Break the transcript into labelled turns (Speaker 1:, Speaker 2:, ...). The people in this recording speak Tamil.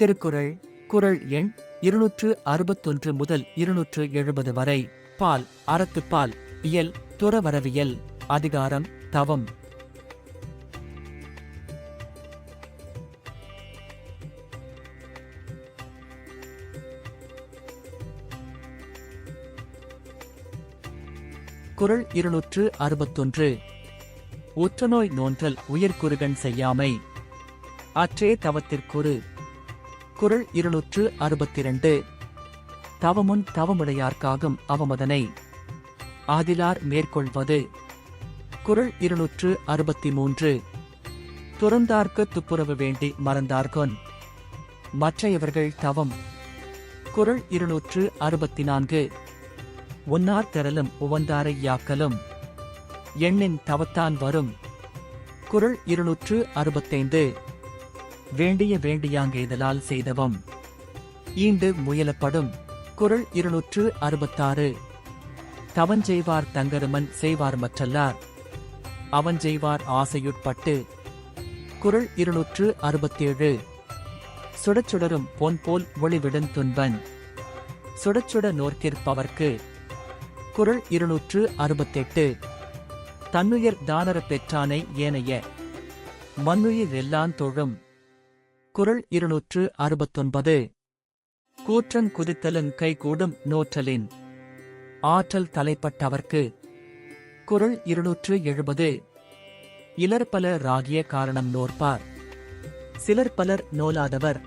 Speaker 1: திருக்குறள் குரல் எண் இருநூற்று அறுபத்தொன்று முதல் இருநூற்று எழுபது வரை பால் அறத்துப்பால் இயல் துறவரவியல் அதிகாரம் தவம் குரல் இருநூற்று அறுபத்தொன்று ஒற்றுநோய் நோன்றல் உயர்குறுகன் செய்யாமை அற்றே தவத்திற்குறு குரல் இருநூற்று அறுபத்தி இரண்டு தவமுன் தவமுடையார்க்காகும் அவமதனை ஆதிலார் மேற்கொள்வது குரல் இருநூற்று அறுபத்தி மூன்று துறந்தார்க்கு துப்புரவு வேண்டி மறந்தார்கொன் மற்றையவர்கள் தவம் குரல் இருநூற்று அறுபத்தி நான்கு ஒன்னார் திரலும் உவந்தாரை யாக்கலும் எண்ணின் தவத்தான் வரும் குரல் இருநூற்று அறுபத்தைந்து வேண்டிய வேண்டியாங்கெய்தலால் செய்தவம் ஈண்டு முயலப்படும் குரல் இருநூற்று அறுபத்தாறு தவஞ்செய்வார் தங்கருமன் செய்வார் மற்றல்லார் அவன் செய்வார் ஆசையுட்பட்டு குரல் இருநூற்று அறுபத்தேழு சுடச்சுடரும் பொன் போல் ஒளிவிடும் துன்பன் சுடச்சுட நோர்க்கிற்பவர்க்கு குரல் இருநூற்று அறுபத்தெட்டு தன்னுயர் தானர பெற்றானை ஏனைய மண்ணுயிர் எல்லான் தொழும் குரல் இருநூற்று அறுபத்தொன்பது கூற்றன் குதித்தலன் கைகூடும் நோற்றலின் ஆற்றல் தலைப்பட்டவர்க்கு குரல் இருநூற்று எழுபது இலர் பலர் ராகிய காரணம் நோற்பார் சிலர் பலர் நோலாதவர்